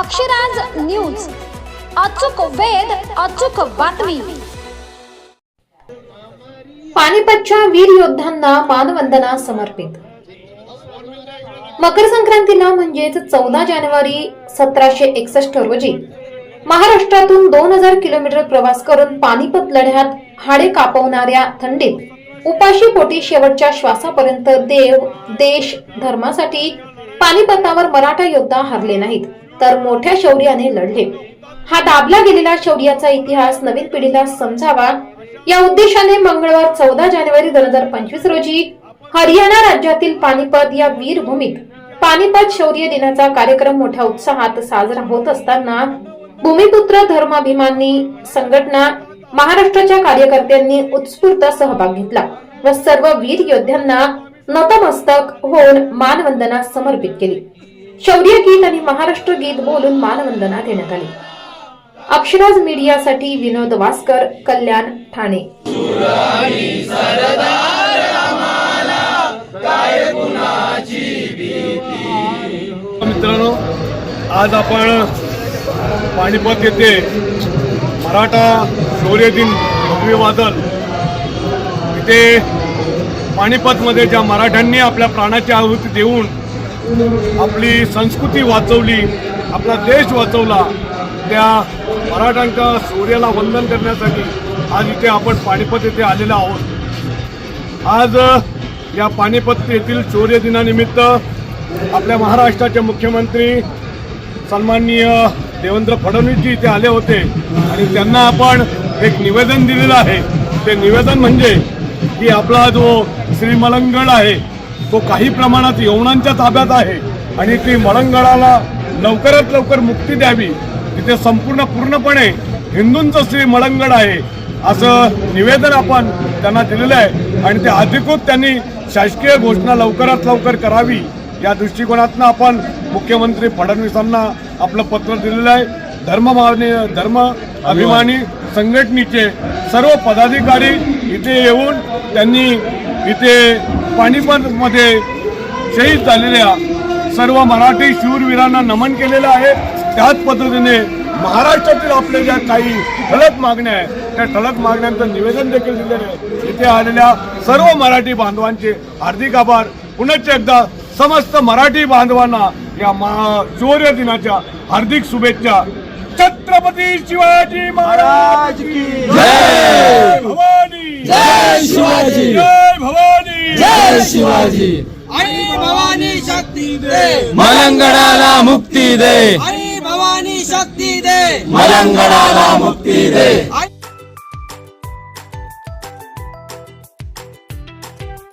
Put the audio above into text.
Akshraj news. अचूक वेध अचूक बातमी. पानिपतच्या वीर योद्ध्यांना मानवंदना समर्पित. मकर संक्रांतीला म्हणजेच चौदा जानेवारी सतराशे एकसष्ट रोजी महाराष्ट्रातून दोन हजार किलोमीटर प्रवास करून पानिपत लढ्यात हाडे कापवणाऱ्या थंडीत उपाशी पोटी शेवटच्या श्वासापर्यंत देव देश धर्मासाठी पानिपतावर मराठा योद्धा हरले नाहीत. तर मोठ्या शौर्याने लढले. हा दाबला गेलेला शौर्याचा इतिहास नवीन पिढीला समजावा. या उद्देशाने मंगळवार चौदा जानेवारी दोन हजार पंचवीस रोजी हरियाणा राज्यातील पानिपत या वीरभूमीत पानिपत शौर्य दिनाचा कार्यक्रम मोठ्या उत्साहात साजरा होत असताना भूमिपुत्र धर्माभिमानी संघटना महाराष्ट्राच्या कार्यकर्त्यांनी उत्स्फूर्त सहभाग घेतला व सर्व वीर योद्ध्यांना नतमस्तक होऊन मानवंदना समर्पित केली. शौर्य गीत आणि महाराष्ट्र गीत बोलून मानवंदना देण्यात आली. अक्षराज मीडियासाठी विनोद वास्कर कल्याण ठाणे. मित्रांनो आज आपण पाणीपत येथे मराठा शौर्य दिन अभिवादन इथे पाणीपतमध्ये ज्या मराठ्यांनी आपल्या प्राणाची आहुती देऊन आपली संस्कृती वाचवली आपला देश वाचवला त्या मराठ्यांच्या सूर्याला वंदन करण्यासाठी आज इथे आपण पानिपत येथे आलेलो आहोत. आज या पानिपत येथील शौर्य दिनानिमित्त आपल्या महाराष्ट्राचे मुख्यमंत्री सन्माननीय देवेंद्र फडणवीसजी इथे आले होते आणि त्यांना आपण एक निवेदन दिलेलं आहे. ते निवेदन म्हणजे की आपला जो श्रीमलंगड आहे तो काही प्रमाणात यवनांच्या ताब्यात आहे आणि ती मळंगडाला लवकरात लवकर मुक्ती द्यावी. तिथे संपूर्ण पूर्णपणे हिंदूंचं श्री मळंगड आहे असं निवेदन आपण त्यांना दिलेलं आहे आणि ते अधिकृत त्यांनी शासकीय घोषणा लवकरात लवकर करावी. या दृष्टिकोनातनं आपण मुख्यमंत्री फडणवीसांना आपलं पत्र दिलेलं आहे. धर्मभावने धर्म अभिमानी संघटनेचे सर्व पदाधिकारी इथे येऊन त्यांनी इथे पानिपतमध्ये शहीद झालेल्या सर्व मराठी शूरवीरांना नमन केलेलं आहे. त्याच पद्धतीने महाराष्ट्रातील आपल्या ज्या काही ठळक मागण्या आहेत त्या ठळक मागण्यांचं निवेदन देखील दिलेलं आहे. इथे आलेल्या सर्व मराठी बांधवांचे हार्दिक आभार. पुनश्च एकदा समस्त मराठी बांधवांना या शौर्य दिनाच्या हार्दिक शुभेच्छा. छत्रपती शिवाजी महाराज की जय. भवानी. जय शिवाजी. जय भवानी. जय शिवाजी. आई भवानी शक्ती दे. मलंगडाला मुक्ती दे. आई भवानी शक्ती दे. मलंगडाला मुक्ती